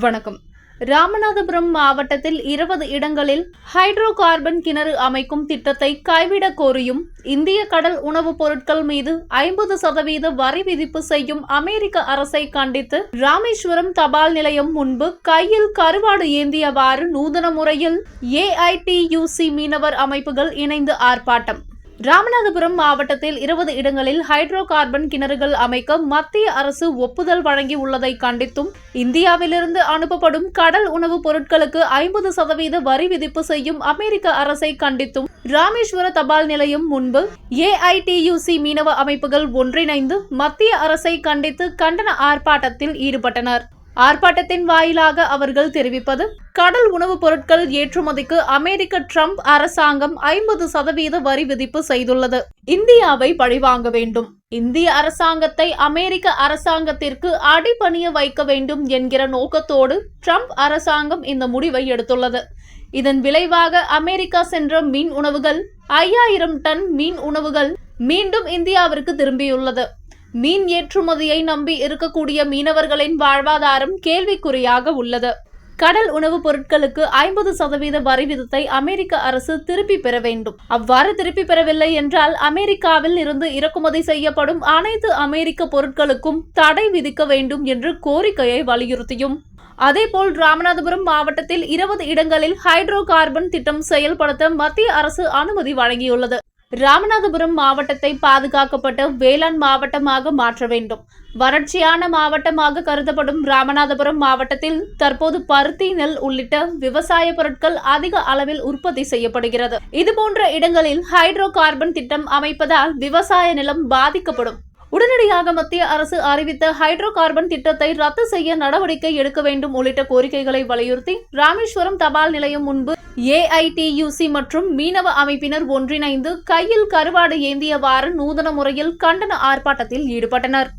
வணக்கம். ராமநாதபுரம் மாவட்டத்தில் இருபது இடங்களில் ஹைட்ரோ கார்பன் கிணறு அமைக்கும் திட்டத்தை கைவிடக் கோரியும் இந்திய கடல் உணவுப் பொருட்கள் மீது ஐம்பது சதவீத வரி விதிப்பு செய்யும் அமெரிக்க அரசை கண்டித்து ராமேஸ்வரம் தபால் நிலையம் முன்பு கையில் கருவாடு ஏந்தியவாறு நூதன முறையில் ஏஐடியூசி மீனவர் அமைப்புகள் இணைந்து ஆர்ப்பாட்டம். ராமநாதபுரம் மாவட்டத்தில் இருபது இடங்களில் ஹைட்ரோ கார்பன் கிணறுகள் அமைக்க மத்திய அரசு ஒப்புதல் வழங்கி உள்ளதை கண்டித்தும் இந்தியாவிலிருந்து அனுப்பப்படும் கடல் உணவுப் பொருட்களுக்கு ஐம்பது சதவீத வரி விதிப்பு செய்யும் அமெரிக்க அரசை கண்டித்தும் ராமேஸ்வர தபால் நிலையம் முன்பு ஏஐடியூசி மீனவ அமைப்புகள் ஒன்றிணைந்து மத்திய அரசை கண்டித்து கண்டன ஆர்ப்பாட்டத்தில் ஈடுபட்டனர். ஆர்ப்பாட்டத்தின் வாயிலாக அவர்கள் தெரிவிப்பது கடல் உணவுப் பொருட்கள் ஏற்றுமதிக்கு அமெரிக்க ட்ரம்ப் அரசாங்கம் ஐம்பது சதவீத வரி விதிப்பு செய்துள்ளது. இந்தியாவை பழிவாங்க வேண்டும். இந்திய அரசாங்கத்தை அமெரிக்க அரசாங்கத்திற்கு அடிபணிய வைக்க வேண்டும் என்கிற நோக்கத்தோடு ட்ரம்ப் அரசாங்கம் இந்த முடிவை எடுத்துள்ளது. இதன் விளைவாக அமெரிக்கா சென்ற மீன் உணவுகள் ஐயாயிரம் டன் மீன் உணவுகள் மீண்டும் இந்தியாவிற்கு திரும்பியுள்ளது. மீன் ஏற்றுமதியை நம்பி இருக்கக்கூடிய மீனவர்களின் வாழ்வாதாரம் கேள்விக்குறியாக உள்ளது. கடல் உணவுப் பொருட்களுக்கு ஐம்பது சதவீத வரி விதத்தை அமெரிக்க அரசு திருப்பி பெற வேண்டும். அவ்வாறு திருப்பி பெறவில்லை என்றால் அமெரிக்காவில் இருந்து இறக்குமதி செய்யப்படும் அனைத்து அமெரிக்க பொருட்களுக்கும் தடை விதிக்க வேண்டும் என்று கோரிக்கையை வலியுறுத்தியும். அதேபோல் ராமநாதபுரம் மாவட்டத்தில் இருபது இடங்களில் ஹைட்ரோ கார்பன் திட்டம் செயல்படுத்த மத்திய அரசு அனுமதி வழங்கியுள்ளது. ராமநாதபுரம் மாவட்டத்தை பாதுகாக்கப்பட்ட வேளாண் மாவட்டமாக மாற்ற வேண்டும். வறட்சியான மாவட்டமாக கருதப்படும் ராமநாதபுரம் மாவட்டத்தில் தற்போது பருத்தி நெல் உள்ளிட்ட விவசாய பொருட்கள் அதிக அளவில் உற்பத்தி செய்யப்படுகிறது. இதுபோன்ற இடங்களில் ஹைட்ரோ கார்பன் திட்டம் அமைப்பதால் விவசாய நிலம் பாதிக்கப்படும். உடனடியாக மத்திய அரசு அறிவித்த ஹைட்ரோ கார்பன் திட்டத்தை ரத்து செய்ய நடவடிக்கை எடுக்க வேண்டும் உள்ளிட்ட கோரிக்கைகளை வலியுறுத்தி ராமேஸ்வரம் தபால் நிலையம் முன்பு ஏஐடியூசி மற்றும் மீனவ அமைப்பினர் ஒன்றிணைந்து கையில் கருவாடு ஏந்தியவாறு நூதன முறையில் கண்டன ஆர்ப்பாட்டத்தில் ஈடுபட்டனர்.